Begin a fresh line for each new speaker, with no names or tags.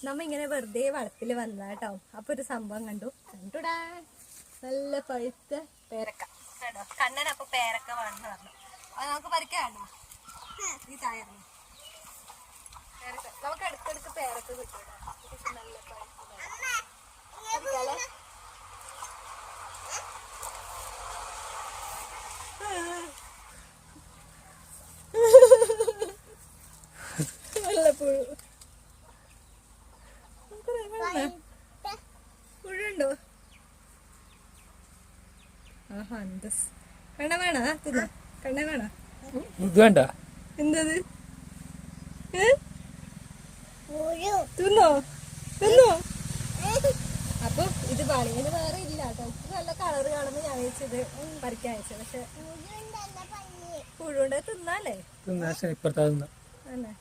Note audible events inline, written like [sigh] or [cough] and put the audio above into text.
നമ്മ ഇങ്ങനെ വെറുതെ വളത്തിൽ വന്നാട്ടോ അപ്പോൾ അപ്പൊ ഒരു സംഭവം കണ്ടു. കണ്ടുടാ. നല്ല പഴുത്ത പേരക്ക. കേട്ടോ കണ്ണൻ അപ്പൊ പേരക്ക വേണമെന്ന് പറഞ്ഞു നമുക്ക് പറിക്കാണോ ഈ തായറിന്. പേരക്ക. നമുക്ക് അടുത്തടുത്ത് പേരക്ക കിട്ടും നല്ല പഴുത്ത [laughs] നല്ല പഴുത്ത വെള്ളപ്പുഴു വേണ്ട. പുഴുണ്ടോ? ആഹാ അന്തസ് കണ്ണ വേണ? തിന്ന. കണ്ണ വേണ?
ഇത് വേണ്ട.
എന്തത്? തിന്നോ? തിന്നോ? അപ്പൊ ഇത് പണിയത് വേറെ ഇല്ല. കേട്ടോ. ഇത് നല്ല കളർ കാണുമ്പോ ഞാൻ വെച്ചത് പറിക്കാൻ വെച്ചത് പക്ഷെ പുഴുണ്ട തിന്നാലേ
തിന്നാ ഇപ്പഴത്തെ തിന്നാ.
അല്ലേ